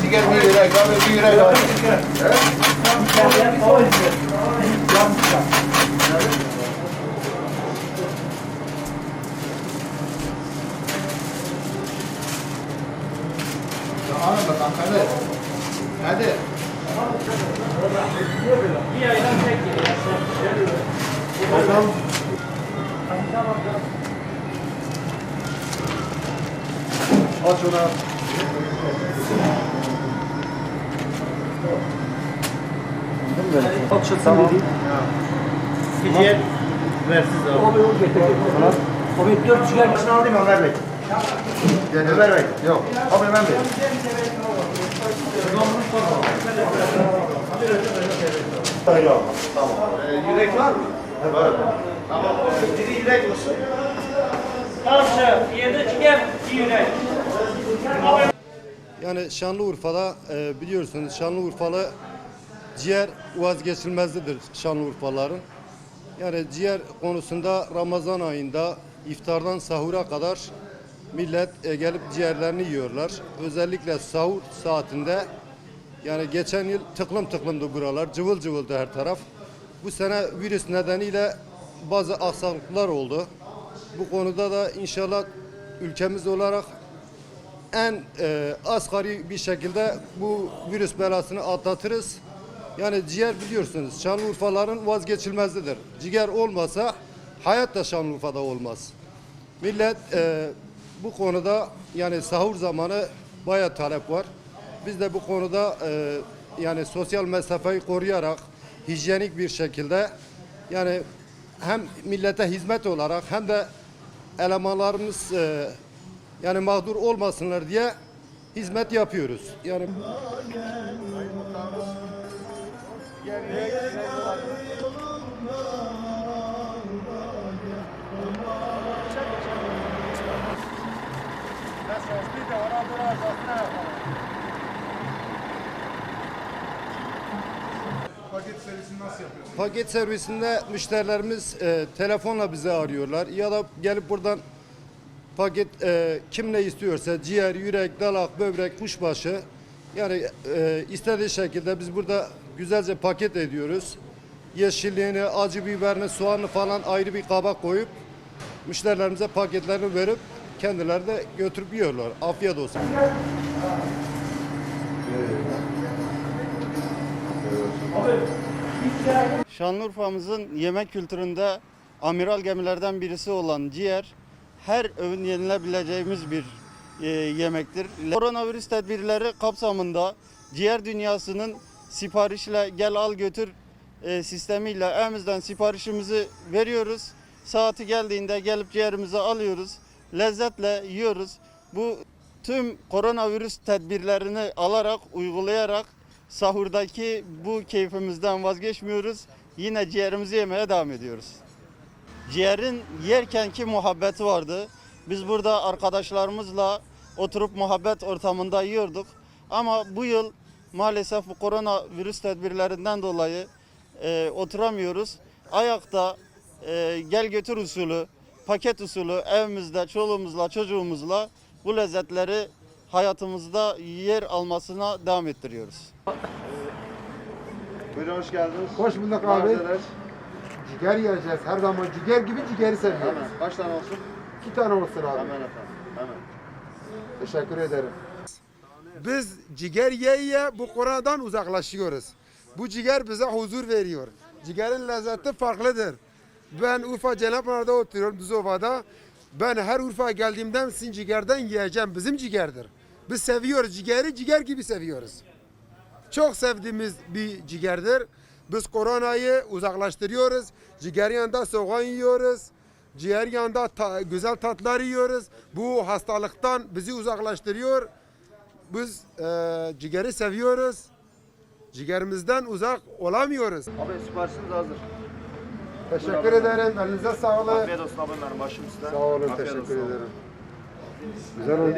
Ciger bir yürek, abi bir yürek abi. Hanım hadi. Hadi. Aç onu. Tamam. Diğer versiz abi. Abi o getir. Abi dört çıkar. Başını alayım Ömer Bey. Ömer Bey. Yok. Abi hemen ver. Ee, yürek var mı? Evet. Tamam. Biri yürek olsun. Karşı, yedi çıkar, iki yürek. Yani Şanlıurfa'da e, biliyorsunuz Şanlıurfalı ciğer vazgeçilmezlidir Şanlıurfalıların. Yani ciğer konusunda Ramazan ayında iftardan sahura kadar millet e, gelip ciğerlerini yiyorlar. Özellikle sahur saatinde yani geçen yıl tıklım tıklımdı buralar, cıvıl cıvıldı her taraf. Bu sene virüs nedeniyle bazı aksaklıklar oldu. Bu konuda da inşallah ülkemiz olarak en e, asgari bir şekilde bu virüs belasını atlatırız. Yani ciğer biliyorsunuz Şanlıurfaların vazgeçilmezlidir. Ciğer olmasa hayat da Şanlıurfa'da olmaz. Millet e, bu konuda yani sahur zamanı bayağı talep var. Biz de bu konuda e, yani sosyal mesafeyi koruyarak hijyenik bir şekilde yani hem millete hizmet olarak hem de elemanlarımız e, yani mağdur olmasınlar diye hizmet yapıyoruz. Yani Paket servisini nasıl yapıyorsun? paket servisinde müşterilerimiz e, telefonla bizi arıyorlar ya da gelip buradan paket e, kim ne istiyorsa ciğer, yürek, dalak, böbrek, kuşbaşı yani e, istediği şekilde biz burada güzelce paket ediyoruz. Yeşilliğini, acı biberini, soğanı falan ayrı bir kaba koyup müşterilerimize paketlerini verip kendileri de götürüp yiyorlar. Afiyet olsun. Şanlıurfa'mızın yemek kültüründe amiral gemilerden birisi olan ciğer her öğün yenilebileceğimiz bir e, yemektir. Koronavirüs tedbirleri kapsamında ciğer dünyasının siparişle gel al götür e, sistemiyle evimizden siparişimizi veriyoruz. Saati geldiğinde gelip ciğerimizi alıyoruz. Lezzetle yiyoruz. Bu tüm koronavirüs tedbirlerini alarak, uygulayarak sahurdaki bu keyfimizden vazgeçmiyoruz. Yine ciğerimizi yemeye devam ediyoruz. Ciğerin yerkenki muhabbeti vardı. Biz burada arkadaşlarımızla oturup muhabbet ortamında yiyorduk. Ama bu yıl maalesef bu koronavirüs tedbirlerinden dolayı e, oturamıyoruz. Ayakta e, gel götür usulü, paket usulü evimizde çoluğumuzla çocuğumuzla bu lezzetleri hayatımızda yer almasına devam ettiriyoruz. Buyurun hoş geldiniz. Hoş bulduk abi. Malzemeler. Ciger yiyeceğiz. Her zaman ciger gibi cigeri seviyoruz. Hemen. Kaç tane olsun? İki tane olsun abi. Hemen efendim. Hemen. Teşekkür ederim. Biz ciğer ye ye bu Kur'an'dan uzaklaşıyoruz. Bu ciğer bize huzur veriyor. Ciğerin lezzeti farklıdır. Ben Urfa Cenapınar'da oturuyorum Düzova'da. Ben her Urfa geldiğimden sizin ciğerden yiyeceğim. Bizim ciğerdir. Biz seviyoruz ciğeri, ciğer gibi seviyoruz. Çok sevdiğimiz bir ciğerdir. Biz koronayı uzaklaştırıyoruz. Ciğer yanında soğan yiyoruz. Ciğer yanında ta- güzel tatlar yiyoruz. Bu hastalıktan bizi uzaklaştırıyor. Biz e, ciğeri seviyoruz. Ciğerimizden uzak olamıyoruz. Abi siparişiniz hazır. Teşekkür ederim. Elinize sağlık. Afiyet olsun abi benim başım üstüne. Sağ olun. Afiyet Teşekkür olsun. ederim. Güzel oldu.